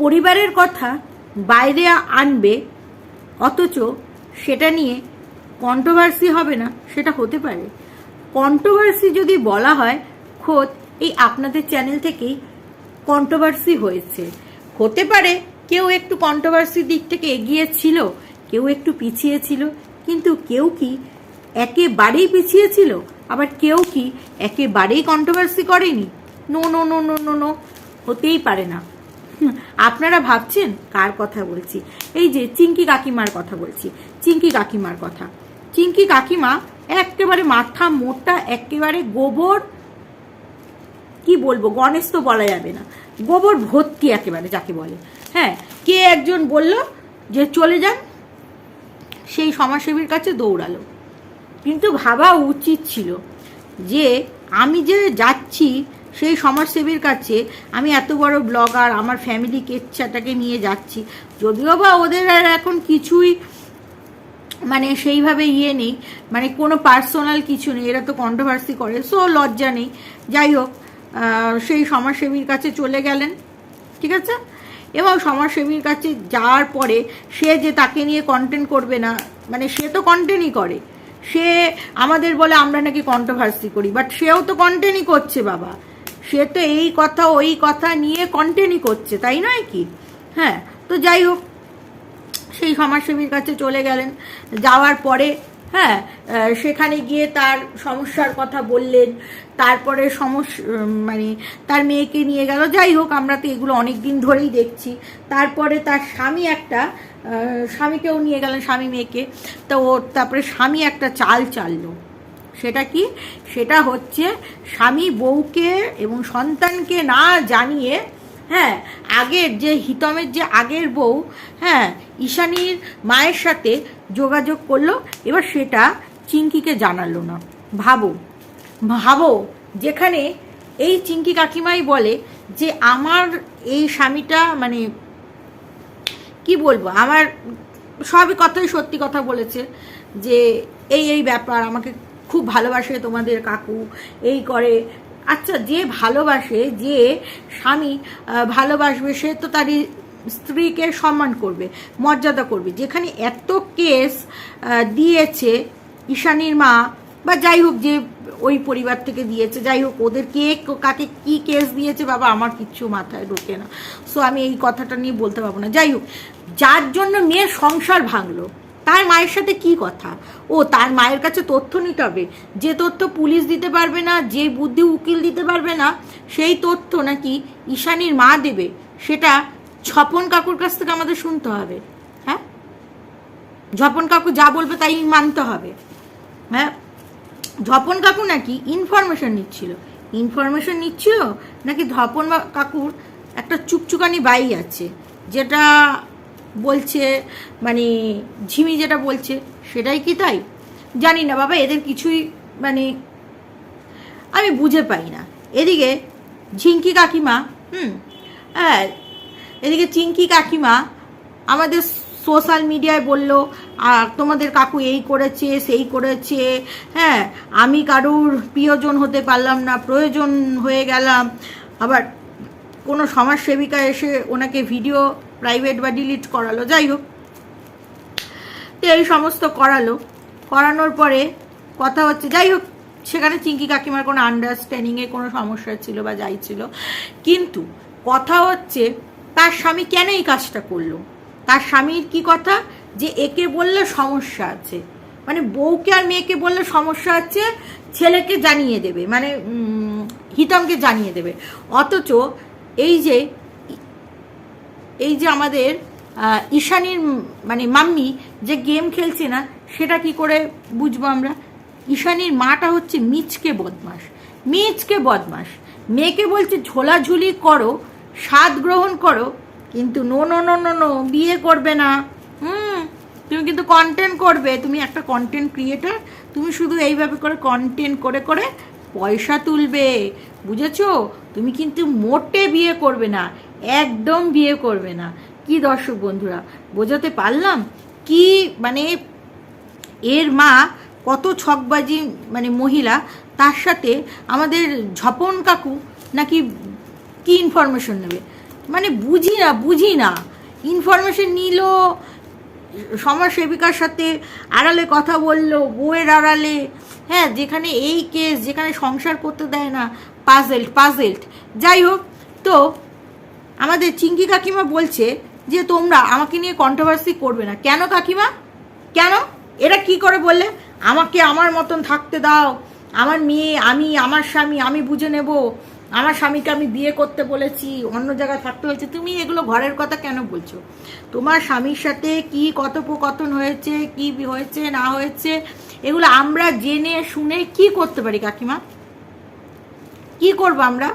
পরিবারের কথা বাইরে আনবে, অথচ সেটা নিয়ে কন্ট্রোভার্সি হবে না, সেটা হতে পারে। কন্ট্রোভার্সি যদি বলা হয়, খোদ এই আপনাদের চ্যানেল থেকেই কন্ট্রোভার্সি হয়েছে। হতে পারে কেউ একটু কন্ট্রোভার্সির দিক থেকে এগিয়ে ছিল, কেউ একটু পিছিয়ে ছিল, কিন্তু কেউ কি একেবারেই পিছিয়ে ছিল? আবার কেউ কি একেবারেই কন্ট্রোভার্সি করেনি? No no no no no no হতেই পারে না। আপনারা ভাবছেন কার কথা বলছি? এই যে চিঙ্কি কাকিমার কথা বলছি, চিঙ্কি কাকিমার কথা। চিঙ্কি কাকিমা একেবারে মাথা মোটা, একেবারে গোবর, কি বলব, গণেশ তো বলা যাবে না। গোবর ভর্তি একেবারে যাকে বলে। হ্যাঁ কে একজন বলল যে চলে যান, সেই সমাজসেবীর কাছে দৌড়ালো। কিন্তু ভাবা উচিত ছিল যে আমি যে যাচ্ছি সেই সমাজসেবীর কাছে আমি এত বড় ব্লগার, আমার ফ্যামিলি কেচ্ছাটাকে নিয়ে যাচ্ছি। যদিও বা ওদের আর এখন কিছুই মানে সেইভাবে ইয়ে নেই মানে কোনো পার্সোনাল কিছু নেই, এরা তো কন্ট্রোভার্সি করে সো লজ্জা নেই। যাই হোক সেই সমাজসেবীর কাছে চলে গেলেন, ঠিক আছে? এবং সমাজসেবীর কাছে যাওয়ার পরে সে যে তাকে নিয়ে কন্টেন্ট করবে না মানে সে তো কন্টেন্টই করে। সে আমাদের বলে আমরা নাকি কন্ট্রোভার্সি করি বাট সেও তো কন্টেন্টই করছে, বাবা। সে তো এই কথা, ওই কথা নিয়ে কন্টেন্টই করছে, তাই নয় কি? হ্যাঁ তো যাই হোক, সেই সমাজসেবীর কাছে চলে গেলেন। যাওয়ার পরে হ্যাঁ সেখানে গিয়ে তার সমস্যার কথা বললেন। তারপরে সমস্যা মানে তার মেয়েকে নিয়ে গেল। যাই হোক, আমরা তো এগুলো অনেক দিন ধরেই দেখছি। তারপরে তার স্বামী একটা স্বামীকেও নিয়ে গেলেন, স্বামী মেয়েকে। তো ও, তারপরে স্বামী একটা চাল চাললো। সেটা কি? সেটা হচ্ছে স্বামী বউকে এবং সন্তানকে না জানিয়ে হ্যাঁ আগের যে হিতমের যে আগের বউ হ্যাঁ ঈশানীর মায়ের সাথে যোগাযোগ করল, এবার সেটা চিঙ্কিকে জানালো না। ভাবো ভাবো, যেখানে এই চিঙ্কি কাকিমাই বলে যে আমার এই স্বামীটা মানে কি বলব, আমার সবই কথাই সত্যি কথা বলেছে যে এই এই ব্যাপার, আমাকে খুব ভালোবাসে তোমাদের কাকু, এই করে। আচ্ছা যে ভালোবাসে, যে স্বামী ভালোবাসবে, সে তো তারই স্ত্রীকে সম্মান করবে, মর্যাদা করবে। যেখানে এত কেস দিয়েছে ঈশানীর মা, বা যাই হোক যে ওই পরিবার থেকে দিয়েছে, যাই হোক ওদের কে কাকে কি কেস দিয়েছে, বাবা, আমার কিচ্ছু মাথায় ঢোকে না। সো আমি এই কথাটা নিয়ে বলতে পারব না। যাই হোক, যার জন্য মেয়ের সংসার ভাঙলো তার মায়ের সাথে কি কথা? ও তার মায়ের কাছে তথ্য নিতে হবে। যে তথ্য পুলিশ দিতে পারবে না, যে বুদ্ধি উকিল দিতে পারবে না, সেই তথ্য নাকি ঈশানীর মা দেবে, সেটা ছপন কাকুর কাছ থেকে আমাদের শুনতে হবে। হ্যাঁ? ঝপন কাকু যা বলবে তাই মানতে হবে। হ্যাঁ? ধপন কাকু নাকি ইনফরমেশন নিচ্ছিল। ইনফরমেশন নিচ্ছিল নাকি ধপন কাকুর একটা চুকচুকানি বাই আছে, যেটা বলছে মানে ঝিমি যেটা বলছে, সেটাই কি তাই? জানি না বাবা, এদের কিছুই মানে আমি বুঝে পাই না। এদিকে ঝিঙ্কি কাকিমা, হুম হ্যাঁ এদিকে চিঙ্কি কাকিমা আমাদের সোশ্যাল মিডিয়ায় বলল, আর তোমাদের কাকু এই করেছে, সেই করেছে হ্যাঁ আমি কারুর প্রিয়জন হতে পারলাম না, প্রয়োজন হয়ে গেলাম। আবার কোনো সমাজসেবিকা এসে ওনাকে ভিডিও প্রাইভেট বা ডিলিট করালো যাই হোক তো এই সমস্ত করালো। করানোর পরে কথা হচ্ছে যাই হোক সেখানে চিঙ্কি কাকিমার কোনো আন্ডারস্ট্যান্ডিংয়ে কোনো সমস্যা ছিল বা যাই ছিল। কিন্তু কথা হচ্ছে, তার স্বামী কেন এই কাজটা করল? তার স্বামীর কি কথা? যে একে বললে সমস্যা আছে। মানে বউকে আর মেয়েকে বললে সমস্যা আছে, ছেলেকে জানিয়ে দেবে। মানে হিতমকে জানিয়ে দেবে। অথচ এই যে এই যে আমাদের ঈশানীর মানে মাম্মি যে গেম খেলছে না, সেটা কি করে বুঝব আমরা? ঈশানীর মাটা হচ্ছে মিচকে বদমাস মিচকে বদমাস মেয়েকে বলছে, ঝোলাঝুলি করো, স্বাদ গ্রহণ করো, কিন্তু no no no no no বিয়ে করবে না। হুম, তুমি কিন্তু কন্টেন্ট করবে, তুমি একটা কন্টেন্ট ক্রিয়েটার তুমি শুধু এইভাবে করে কন্টেন্ট করে করে পয়সা তুলবে। বুঝেছ? তুমি কিন্তু মোটে বিয়ে করবে না। একদম বিয়ে করবে না। কি দর্শক বন্ধুরা, বোঝাতে পারলাম? কি মানে এর মা কত ছকবাজি মানে মহিলা, তার সাথে আমাদের ঝপন কাকু নাকি কি ইনফরমেশন নেবে? মানে বুঝি না বুঝি না। ইনফরমেশন নিল সমাজ সেবিকার সাথে আড়ালে কথা বলল, বউয়ের আড়ালে। হ্যাঁ যেখানে এই কেস যেখানে সংসার করতে দেয় না পাজেল্ট পাজেল্ট যাই হোক, তো আমাদের চিঙ্কি কাকিমা বলছে যে তোমরা আমাকে নিয়ে কন্ট্রোভার্সি করবে না। কেন কাকিমা? কেন? এরা কি করে বললে? আমাকে আমার মতন থাকতে দাও। আমার মেয়ে, আমি, আমার স্বামী, আমি বুঝে নেব। আমার স্বামীকে আমি বিয়ে করতে বলেছি, অন্য জায়গায় থাকতে বলেছি। তুমি এগুলো ঘরের কথা কেন বলছো? তোমার স্বামীর সাথে কি কথোপকথন হয়েছে, কি হয়েছে, না হয়েছে, এগুলো আমরা জেনে শুনে কি করতে পারি কাকিমা? কি করব আমরা?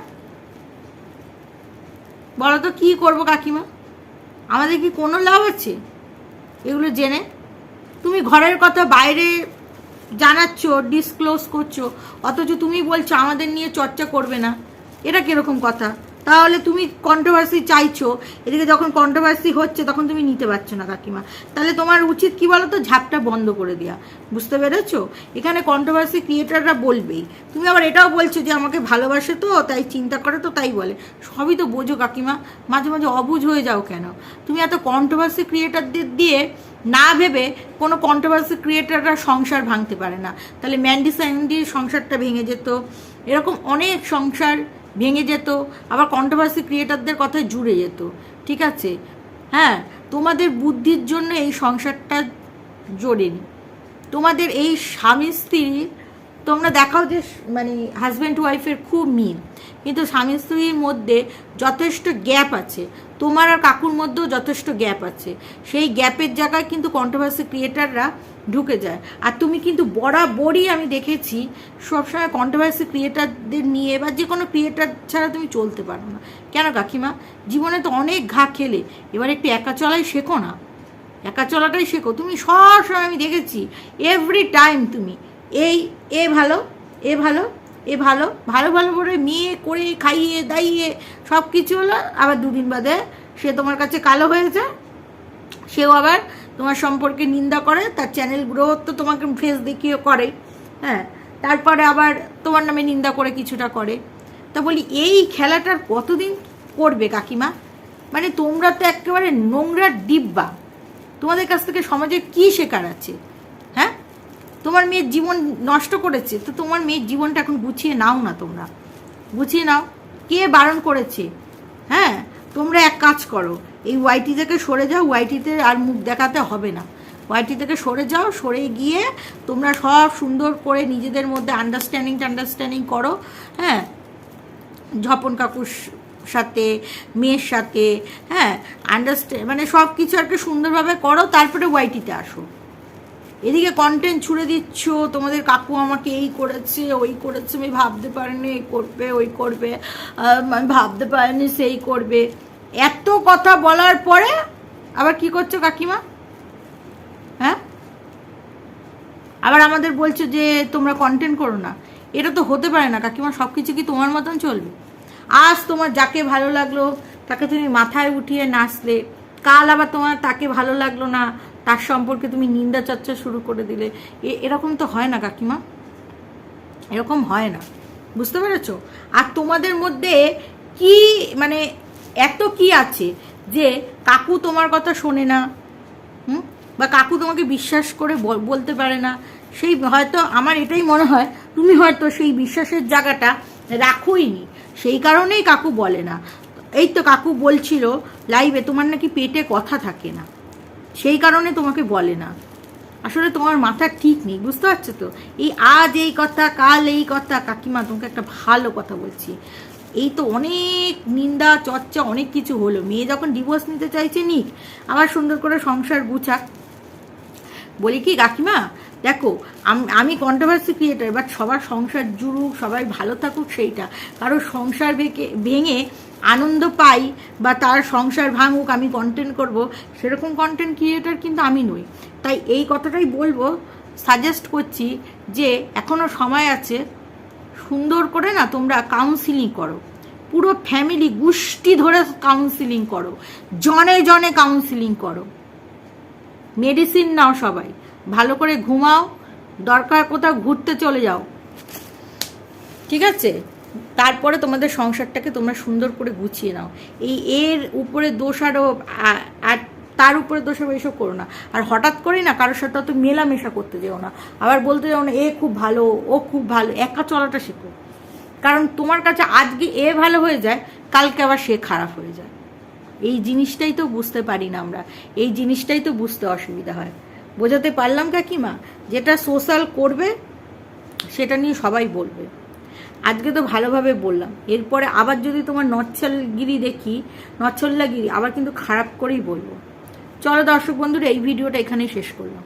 বলো তো, কী করব কাকিমা? আমাদের কি কোনো লাভ আছে? এগুলো জেনে। তুমি ঘরের কথা বাইরে জানাচ্ছ ডিসক্লোজ করছ, অথচ তুমি বলছো আমাদের নিয়ে চর্চা করবে না। এটা কীরকম কথা? তাহলে তুমি কন্ট্রোভার্সি চাইছো। এদিকে যখন কন্ট্রোভার্সি হচ্ছে, তখন তুমি নিতে পারছ না কাকিমা। তাহলে তোমার উচিত কি বলো তো ঝাপটা বন্ধ করে দেওয়া বুঝতে পেরেছ? এখানে কন্ট্রোভার্সি ক্রিয়েটাররা বলবেই। তুমি আবার এটাও বলছো যে আমাকে ভালোবাসে তো, তাই চিন্তা করে তো, তাই বলে। সবই তো বোঝো কাকিমা। মাঝে মাঝে অবুঝ হয়ে যাও কেন? তুমি এত কন্ট্রোভার্সি ক্রিয়েটারদের দিয়ে না ভেবে কোনো কন্ট্রোভার্সি ক্রিয়েটাররা সংসার ভাঙতে পারে না। তাহলে ম্যান্ডি স্যান্ডির সংসারটা ভেঙে যেত। এরকম অনেক সংসার ভেঙে যেত, আবার কন্ট্রোভার্সি ক্রিয়েটারদের কথায় জুড়ে যেত, ঠিক আছে? হ্যাঁ তোমাদের বুদ্ধির জন্য এই সংসারটা জোরেনি তোমাদের এই স্বামী স্ত্রী তোমরা দেখাও যে মানে হাজব্যান্ড ওয়াইফের খুব মিল। কিন্তু স্বামী স্ত্রীর মধ্যে যথেষ্ট গ্যাপ আছে। তোমার আর কাকুর মধ্যেও যথেষ্ট গ্যাপ আছে। সেই গ্যাপের জায়গায় কিন্তু কন্ট্রোভার্সি ক্রিয়েটাররা ঢুকে যায়। আর তুমি কিন্তু বরাবরই আমি দেখেছি, সবসময় কন্ট্রোভার্সি ক্রিয়েটারদের নিয়ে বা যে কোনো ক্রিয়েটার ছাড়া তুমি চলতে পারো না। কেন কাকিমা? জীবনে তো অনেক ঘা খেলে। এবার একটু একা চলাই শেখো না। একা চলাটাই শেখো। তুমি সব সময় আমি দেখেছি এভরি টাইম তুমি, এই, এ ভালো এ ভালো এ ভালো ভালো ভালো করে মেয়ে, করে খাইয়ে, দাইয়ে সব কিছু হলো, আবার দুদিন বাদে সে তোমার কাছে কালো হয়েছে সেও আবার তোমার সম্পর্কে নিন্দা করে, তার চ্যানেল গ্রোথ তো তোমাকে ফেস দেখিয়ে করে হ্যাঁ। তারপরে আবার তোমার নামে নিন্দা করে কিছুটা করে। তা বলি, এই খেলাটার কতদিন করবে কাকিমা? মানে তোমরা তো একেবারে নোংরা ডিব্বা। তোমাদের কাছ থেকে সমাজে কী শেখার আছে? তোমার মেয়ের জীবন নষ্ট করেছে, তো তোমার মেয়ের জীবনটা এখন গুছিয়ে নাও না তোমরা। গুছিয়ে নাও। কে বারণ করেছে? হ্যাঁ তোমরা এক কাজ করো, এই ওয়াইটি থেকে সরে যাও ওয়াইটিতে আর মুখ দেখাতে হবে না। ওয়াইটি থেকে সরে যাও, সরে গিয়ে তোমরা সব সুন্দর করে নিজেদের মধ্যে আন্ডারস্ট্যান্ডিং আন্ডারস্ট্যান্ডিং করো হ্যাঁ। ঝপন কাকুর সাথে, মেয়ের সাথে হ্যাঁ। আন্ডারস্ট্যান্ড মানে সব কিছু আর কি সুন্দরভাবে করো, তারপরে ওয়াইটিতে আসো। এদিকে কন্টেন্ট ছুড়ে দিচ্ছ, তোমাদের কাকু আমাকে এই করেছে, ওই করেছে, আমি ভাবতে পারিনি, এই করবে, ওই করবে আমি ভাবতে পারিনি সেই করবে। এত কথা বলার পরে আবার কি করছ কাকিমা? হ্যাঁ? আবার আমাদের বলছো যে তোমরা কন্টেন্ট করো না। এটা তো হতে পারে না কাকিমা সব কিছু কি তোমার মতন চলবে? আজ তোমার যাকে ভালো লাগল, তাকে তুমি মাথায় উঠিয়ে নাচলে, কাল আবার তোমার তাকে ভালো লাগল না তার সম্পর্কে তুমি নিন্দা চর্চা শুরু করে দিলে। এরকম তো হয় না কাকিমা। এরকম হয় না। বুঝতে পেরেছ? আর তোমাদের মধ্যে কি মানে এত কি আছে যে কাকু তোমার কথা শোনে না? হুম? বা কাকু তোমাকে বিশ্বাস করে বলতে পারে না। সেই হয়তো আমার এটাই মনে হয়, তুমি হয়তো সেই বিশ্বাসের জায়গাটা রাখোই নি সেই কারণেই কাকু বলে না। এই তো কাকু বলছিল লাইভে তোমার নাকি পেটে কথা থাকে না। সেই কারণে তোমাকে বলে না। আসলে তোমার মাথা ঠিক নেই, বুঝতে পারছ তো? এই আজ এই কথা, কাল এই কথা, কাকিমা, তোমাকে একটা ভালো কথা বলছি। এই তো অনেক নিন্দা, চর্চা, অনেক কিছু হলো। মেয়ে যখন ডিভোর্স নিতে চাইছে, নিক। আবার সুন্দর করে সংসার গুছাক। বলি কি, কাকিমা, দেখো, আমি কন্ট্রোভার্সি ক্রিয়েটার বাট সবার সংসার জুড়ুক, সবাই ভালো থাকুক, সেইটা। কারও সংসার ভেঙে ভেঙে আনন্দ পাই বা তার সংসার ভাঙুক, আমি কন্টেন্ট করব, সেরকম কন্টেন্ট ক্রিয়েটার কিন্তু আমি নই। তাই এই কথাটাই বলব সাজেস্ট করছি যে এখনও সময় আছে, সুন্দর করে না তোমরা কাউন্সিলিং করো। পুরো ফ্যামিলি গোষ্ঠী ধরে কাউন্সিলিং করো। জনে জনে কাউন্সিলিং করো। মেডিসিন নাও সবাই। ভালো করে ঘুমাও, দরকার কোথাও ঘুরতে চলে যাও। ঠিক আছে? তারপরে তোমাদের সংসারটাকে তোমরা সুন্দর করে গুছিয়ে নাও। এই এর উপরে দোষ আরও আ- আর তার উপরে দোষ আরও এসব করো না। আর হঠাৎ করেই না কারোর সাথে অত মেলামেশা করতে যেও না। আবার বলতে যাও না, এ খুব ভালো, ও খুব ভালো, একা চলাটা শেখো। কারণ তোমার কাছে আজকে এ ভালো হয়ে যায়, কালকে আবার সে খারাপ হয়ে যায়। এই জিনিসটাই তো বুঝতে পারি না আমরা। এই জিনিসটাই তো বুঝতে অসুবিধা হয়। বোঝাতে পারলাম কাকিমা, যেটা সোশ্যাল করবে, সেটা নিয়ে সবাই বলবে। আজকে তো ভালোভাবে বললাম। এরপরে আবার যদি তোমার নচ্ছলগিরি দেখি নচ্ছল্লাগিরি আবার কিন্তু খারাপ করেই বলব। চলো দর্শক বন্ধুরা, এই ভিডিওটা এখানেই শেষ করলাম।